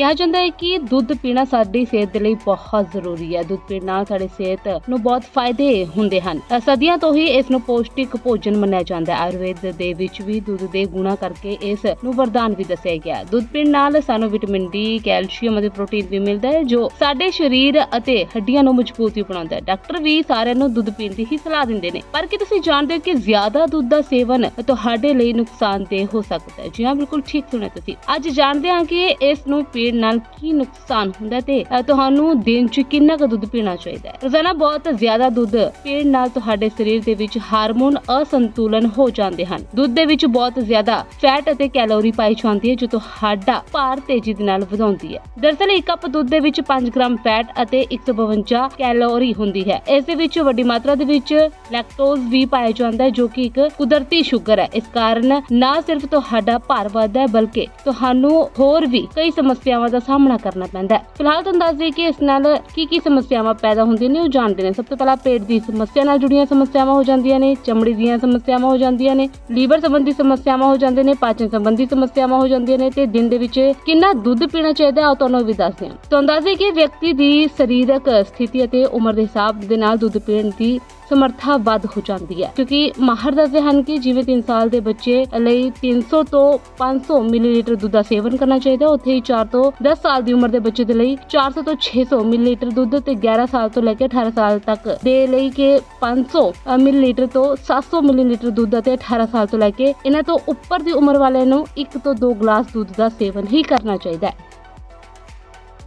ਕਿਹਾ ਜਾਂਦਾ ਹੈ ਕਿ ਦੁੱਧ ਪੀਣਾ ਸਾਡੀ ਸਿਹਤ ਦੇ ਲਈ ਬਹੁਤ ਜ਼ਰੂਰੀ ਹੈ। ਦੁੱਧ ਪੀਣ ਨਾਲ ਸਾਡੀ ਸਿਹਤ ਨੂੰ ਬਹੁਤ ਫਾਇਦੇ ਹੁੰਦੇ ਹਨ। ਸਦੀਆਂ ਤੋਂ ਹੀ ਇਸ ਨੂੰ ਪੌਸ਼ਟਿਕ ਭੋਜਨ ਮੰਨਿਆ ਜਾਂਦਾ ਹੈ। ਆਯੁਰਵੇਦ ਦੇ ਵਿੱਚ ਵੀ ਦੁੱਧ ਦੇ ਗੁਣਾ ਕਰਕੇ ਇਸ ਨੂੰ ਵਰਦਾਨ ਵੀ ਦੱਸਿਆ ਗਿਆ ਦੁੱਧ ਪੀਣ ਨਾਲ ਸਾਨੂੰ ਵਿਟਾਮਿਨ ਡੀ ਕੈਲਸ਼ੀਅਮ ਅਤੇ ਪ੍ਰੋਟੀਨ ਵੀ ਮਿਲਦਾ ਹੈ, ਜੋ ਸਾਡੇ ਸਰੀਰ ਅਤੇ ਹੱਡੀਆਂ ਨੂੰ ਮਜ਼ਬੂਤ ਵੀ ਬਣਾਉਂਦਾ ਹੈ। ਡਾਕਟਰ ਵੀ ਸਾਰਿਆਂ ਨੂੰ ਦੁੱਧ ਪੀਣ ਦੀ ਹੀ ਸਲਾਹ ਦਿੰਦੇ ਨੇ। ਪਰ ਕੀ ਤੁਸੀਂ ਜਾਣਦੇ ਹੋ ਕਿ ਜ਼ਿਆਦਾ ਦੁੱਧ ਦਾ ਸੇਵਨ ਤੁਹਾਡੇ ਲਈ ਨੁਕਸਾਨਦੇਹ ਹੋ ਸਕਦਾ ਹੈ? ਜੀ ਹਾਂ, ਬਿਲਕੁਲ ਠੀਕ ਸੁਣਿਆ ਤੁਸੀਂ। ਅੱਜ ਜਾਣਦੇ ਹਾਂ ਕਿ ਇਸ ਨੂੰ ਪੀਣ ਨਾਲ ਕੀ ਨੁਕਸਾਨ ਹੁੰਦਾ ਤੇ ਤੁਹਾਨੂੰ ਦਿਨ 'ਚ ਕਿੰਨਾ ਕੁ ਦੁੱਧ ਪੀਣਾ ਚਾਹੀਦਾ ਹੈ? ਰੋਜ਼ਾਨਾ ਬਹੁਤ ਜ਼ਿਆਦਾ ਦੁੱਧ ਪੀਣ ਨਾਲ ਤੁਹਾਡੇ ਸਰੀਰ ਦੇ ਵਿੱਚ ਹਾਰਮੋਨ ਅਸੰਤੁਲਨ ਹੋ ਜਾਂਦੇ ਹਨ। ਦੁੱਧ ਦੇ ਵਿੱਚ ਬਹੁਤ ਜ਼ਿਆਦਾ ਫੈਟ ਅਤੇ ਕੈਲੋਰੀ ਪਾਈ ਜਾਂਦੀ ਹੈ, ਜੋ ਤੁਹਾਡਾ ਭਾਰ ਤੇਜ਼ੀ ਦੇ ਨਾਲ ਵਧਾਉਂਦੀ ਹੈ। ਦਰਅਸਲ ਇੱਕ ਕੱਪ ਦੁੱਧ ਦੇ ਵਿੱਚ 5 ਗ੍ਰਾਮ ਫੈਟ ਅਤੇ 152 ਕੈਲੋਰੀ ਹੁੰਦੀ ਹੈ। ਇਸ ਦੇ ਵਿੱਚ ਵੱਡੀ ਮਾਤਰਾ ਦੇ ਵਿੱਚ ਲੈਕਟੋਜ਼ ਵੀ ਪਾਇਆ ਜਾਂਦਾ ਹੈ, ਜੋ ਕਿ ਇੱਕ ਕੁਦਰਤੀ ਸ਼ੂਗਰ ਹੈ। ਇਸ ਕਾਰਨ ਨਾ ਸਿਰਫ ਤੁਹਾਡਾ ਭਾਰ ਵੱਧਦਾ ਹੈ, ਬਲਕਿ ਤੁਹਾਨੂੰ ਹੋਰ ਵੀ ਕਈ ਸਮੱਸਿਆਵਾਂ ਦਾ ਸਾਹਮਣਾ ਕਰਨਾ ਪੈਂਦਾ ਹੈ। ਫਿਲਹਾਲ ਤੁਹਾਨੂੰ ਦੱਸ ਦਈਏ ਕਿ ਇਸ ਨਾਲ ਕੀ ਕੀ ਸਮੱਸਿਆਵਾਂ ਪੈਦਾ ਹੁੰਦੀਆਂ ਨੇ, ਉਹ ਜਾਣਦੇ ਨੇ। ਸਭ ਤੋਂ ਪਹਿਲਾਂ ਪੇਟ ਦੀ ਸਮੱਸਿਆ ਨਾਲ ਜੁੜੀਆਂ ਸਮੱਸਿਆਵਾਂ ਹੋ ਜਾਂਦੀਆਂ ਨੇ, ਚਮੜੀ ਦੀਆਂ ਸਮੱਸਿਆਵਾਂ ਹੋ ਜਾਂਦੀਆਂ ਨੇ, ਲੀਵਰ ਸੰਬੰਧੀ ਸਮੱਸਿਆਵਾਂ ਹੋ ਜਾਂਦੀਆਂ ਨੇ, ਪਾਚਨ ਸੰਬੰਧੀ ਸਮੱਸਿਆਵਾਂ ਹੋ ਜਾਂਦੀਆਂ ਨੇ ਤੇ ਦਿਨ ਦੇ ਵਿੱਚ ਕਿੰਨਾ ਦੁੱਧ ਪੀਣਾ ਚਾਹੀਦਾ ਹੈ, ਉਹ ਤੁਹਾਨੂੰ ਵੀ ਦੱਸਦੇ ਹਾਂ ਤੁਹਾਨੂੰ ਦੱਸ ਦਈਏ ਕਿ ਵਿਅਕਤੀ ਦੀ ਸਰੀਰਕ ਸਥਿਤੀ ਅਤੇ ਉਮਰ ਦੇ ਹਿਸਾਬ ਦੇ ਨਾਲ ਦੁੱਧ ਪੀਣ ਦੀ ਸਮਰੱਥਾ ਵੱਧ ਹੋ ਜਾਂਦੀ ਹੈ। ਕਿਉਂਕਿ ਮਾਹਰ ਦੱਸਦੇ ਹਨ ਕਿ ਜਿਵੇਂ 3 ਸਾਲ ਦੇ ਬੱਚੇ ਲਈ 300 ਤੋਂ 500 ਮਿਲੀਲੀਟਰ ਦੁੱਧ ਦਾ ਸੇਵਨ ਕਰਨਾ ਚਾਹੀਦਾ ਉੱਥੇ ਹੀ 4 ਤੋਂ 10 ਸਾਲ ਦੀ ਉਮਰ ਦੇ ਬੱਚੇ ਦੇ ਲਈ 400 ਤੋਂ 600 ਮਿਲੀਲੀਟਰ ਦੁੱਧ ਤੇ 11 ਸਾਲ ਤੋਂ ਲੈ ਕੇ 18 ਸਾਲ ਤੱਕ ਦੇ ਲਈ ਕਿ 500 ਮਿਲੀਲੀਟਰ ਤੋਂ 700 ਮਿਲੀਲੀਟਰ ਦੁੱਧ ਅਤੇ 18 ਸਾਲ ਤੋਂ ਲੈ ਕੇ ਇਹਨਾਂ ਤੋਂ ਉੱਪਰ ਦੀ ਉਮਰ ਵਾਲਿਆਂ ਨੂੰ 1 ਤੋਂ 2 ਗਲਾਸ ਦੁੱਧ ਦਾ ਸੇਵਨ ਹੀ ਕਰਨਾ ਚਾਹੀਦਾ ਹੈ।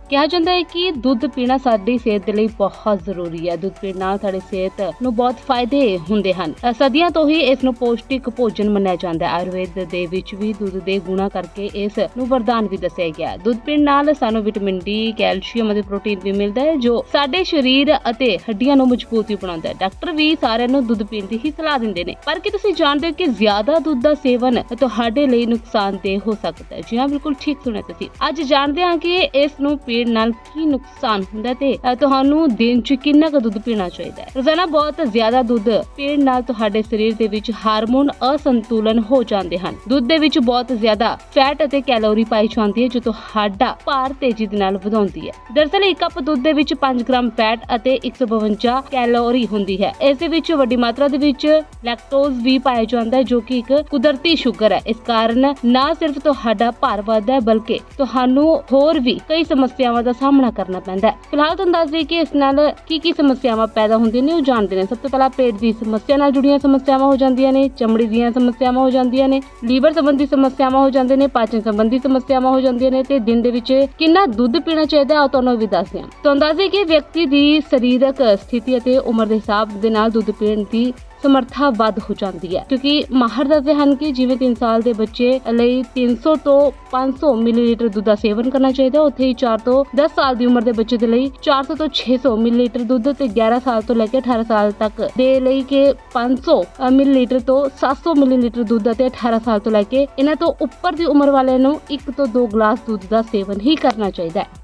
ਕਿਹਾ ਜਾਂਦਾ ਹੈ ਕਿ ਦੁੱਧ ਪੀਣਾ ਸਾਡੀ ਸਿਹਤ ਦੇ ਲਈ ਬਹੁਤ ਜ਼ਰੂਰੀ ਹੈ। ਦੁੱਧ ਪੀਣ ਨਾਲ ਸਾਡੀ ਸਿਹਤ ਨੂੰ ਬਹੁਤ ਫਾਇਦੇ ਹੁੰਦੇ ਹਨ। ਸਦੀਆਂ ਤੋਂ ਹੀ ਇਸ ਨੂੰ ਪੌਸ਼ਟਿਕ ਭੋਜਨ ਮੰਨਿਆ ਜਾਂਦਾ ਹੈ। ਆਯੁਰਵੇਦ ਦੇ ਵਿੱਚ ਵੀ ਦੁੱਧ ਦੇ ਗੁਣਾ ਕਰਕੇ ਇਸ ਨੂੰ ਵਰਦਾਨ ਵੀ ਦੱਸਿਆ ਗਿਆ ਦੁੱਧ ਪੀਣ ਨਾਲ ਸਾਨੂੰ ਵਿਟਾਮਿਨ ਡੀ ਕੈਲਸ਼ੀਅਮ ਅਤੇ ਪ੍ਰੋਟੀਨ ਵੀ ਮਿਲਦਾ ਹੈ, ਜੋ ਸਾਡੇ ਸਰੀਰ ਅਤੇ ਹੱਡੀਆਂ ਨੂੰ ਮਜ਼ਬੂਤ ਵੀ ਬਣਾਉਂਦਾ ਹੈ। ਡਾਕਟਰ ਵੀ ਸਾਰਿਆਂ ਨੂੰ ਦੁੱਧ ਪੀਣ ਦੀ ਹੀ ਸਲਾਹ ਦਿੰਦੇ ਨੇ। ਪਰ ਕੀ ਤੁਸੀਂ ਜਾਣਦੇ ਹੋ ਕਿ ਜ਼ਿਆਦਾ ਦੁੱਧ ਦਾ ਸੇਵਨ ਤੁਹਾਡੇ ਲਈ ਨੁਕਸਾਨਦੇਹ ਹੋ ਸਕਦਾ ਹੈ? ਜੀ ਹਾਂ, ਬਿਲਕੁਲ ਠੀਕ ਸੁਣਿਆ ਤੁਸੀਂ। ਅੱਜ ਜਾਣਦੇ ਹਾਂ ਕਿ ਇਸ ਨੂੰ ਪੀਣ ਨਾਲ ਕੀ ਨੁਕਸਾਨ ਹੁੰਦਾ ਤੇ ਤੁਹਾਨੂੰ ਦਿਨ 'ਚ ਕਿੰਨਾ ਕੁ ਦੁੱਧ ਪੀਣਾ ਚਾਹੀਦਾ ਹੈ? ਰੋਜ਼ਾਨਾ ਬਹੁਤ ਜ਼ਿਆਦਾ ਦੁੱਧ ਪੀਣ ਨਾਲ ਤੁਹਾਡੇ ਸਰੀਰ ਦੇ ਵਿੱਚ ਹਾਰਮੋਨ ਅਸੰਤੁਲਨ ਹੋ ਜਾਂਦੇ ਹਨ। ਦੁੱਧ ਦੇ ਵਿੱਚ ਬਹੁਤ ਜ਼ਿਆਦਾ ਫੈਟ ਅਤੇ ਕੈਲੋਰੀ ਪਾਈ ਜਾਂਦੀ ਹੈ, ਜੋ ਤੁਹਾਡਾ ਭਾਰ ਤੇਜ਼ੀ ਦੇ ਨਾਲ ਵਧਾਉਂਦੀ ਹੈ। ਦਰਅਸਲ ਇੱਕ ਕੱਪ ਦੁੱਧ ਦੇ ਵਿੱਚ 5 ਗ੍ਰਾਮ ਫੈਟ ਅਤੇ 152 ਕੈਲੋਰੀ ਹੁੰਦੀ ਹੈ। ਇਸ ਦੇ ਵਿੱਚ ਵੱਡੀ ਮਾਤਰਾ ਦੇ ਵਿੱਚ ਲੈਕਟੋਜ਼ ਵੀ ਪਾਇਆ ਜਾਂਦਾ ਹੈ, ਜੋ ਕਿ ਇੱਕ ਕੁਦਰਤੀ ਸ਼ੂਗਰ ਹੈ। ਇਸ ਕਾਰਨ ਨਾ ਸਿਰਫ ਤੁਹਾਡਾ ਭਾਰ ਵੱਧਦਾ ਹੈ, ਬਲਕਿ ਤੁਹਾਨੂੰ ਹੋਰ ਵੀ ਕਈ ਸਮੱਸਿਆ ਸਮੱਸਿਆਵਾਂ ਦਾ ਸਾਹਮਣਾ ਕਰਨਾ ਪੈਂਦਾ ਹੈ। ਫਿਲਹਾਲ ਤੁਹਾਨੂੰ ਦੱਸ ਦਈਏ ਕਿ ਇਸ ਨਾਲ ਕੀ ਕੀ ਸਮੱਸਿਆਵਾਂ ਪੈਦਾ ਹੁੰਦੀਆਂ ਨੇ, ਉਹ ਜਾਣਦੇ ਨੇ। ਸਭ ਤੋਂ ਪਹਿਲਾਂ ਪੇਟ ਦੀ ਸਮੱਸਿਆ ਨਾਲ ਜੁੜੀਆਂ ਸਮੱਸਿਆਵਾਂ ਹੋ ਜਾਂਦੀਆਂ ਨੇ, ਚਮੜੀ ਦੀਆਂ ਸਮੱਸਿਆਵਾਂ ਹੋ ਜਾਂਦੀਆਂ ਨੇ, ਲੀਵਰ ਸੰਬੰਧੀ ਸਮੱਸਿਆਵਾਂ ਹੋ ਜਾਂਦੇ ਨੇ, ਪਾਚਨ ਸੰਬੰਧੀ ਸਮੱਸਿਆਵਾਂ ਹੋ ਜਾਂਦੀਆਂ ਨੇ ਤੇ ਦਿਨ ਦੇ ਵਿੱਚ ਕਿੰਨਾ ਦੁੱਧ ਪੀਣਾ ਚਾਹੀਦਾ ਹੈ, ਉਹ ਤੁਹਾਨੂੰ ਵੀ ਦੱਸਦੇ ਹਾਂ ਤੁਹਾਨੂੰ ਦੱਸ ਦਈਏ ਕਿ ਵਿਅਕਤੀ ਦੀ ਸਰੀਰਕ ਸਥਿਤੀ ਅਤੇ ਉਮਰ ਦੇ ਹਿਸਾਬ ਦੇ ਨਾਲ ਦੁੱਧ ਪੀਣ ਦੀ ਸਮਰੱਥਾ ਵੱਧ ਹੋ ਜਾਂਦੀ ਹੈ। ਕਿਉਂਕਿ ਮਾਹਰ ਦੱਸਦੇ ਹਨ ਕਿ ਜਿਵੇਂ 3 ਸਾਲ ਦੇ ਬੱਚੇ ਲਈ 300 ਤੋਂ 500 ਮਿਲੀਲੀਟਰ ਦੁੱਧ ਦਾ ਸੇਵਨ ਕਰਨਾ ਚਾਹੀਦਾ ਉੱਥੇ ਹੀ 4 ਤੋਂ 10 ਸਾਲ ਦੀ ਉਮਰ ਦੇ ਬੱਚੇ ਦੇ ਲਈ 400 ਤੋਂ 600 ਮਿਲੀਲੀਟਰ ਦੁੱਧ ਤੇ 11 ਸਾਲ ਤੋਂ ਲੈ ਕੇ 18 ਸਾਲ ਤੱਕ ਦੇ ਲਈ ਕਿ 500 ਮਿਲੀਲੀਟਰ ਤੋਂ 700 ਮਿਲੀਲੀਟਰ ਦੁੱਧ ਅਤੇ 18 ਸਾਲ ਤੋਂ ਲੈ ਕੇ ਇਹਨਾਂ ਤੋਂ ਉੱਪਰ ਦੀ ਉਮਰ ਵਾਲਿਆਂ ਨੂੰ 1 ਤੋਂ 2 ਗਲਾਸ ਦੁੱਧ ਦਾ ਸੇਵਨ ਹੀ ਕਰਨਾ ਚਾਹੀਦਾ ਹੈ।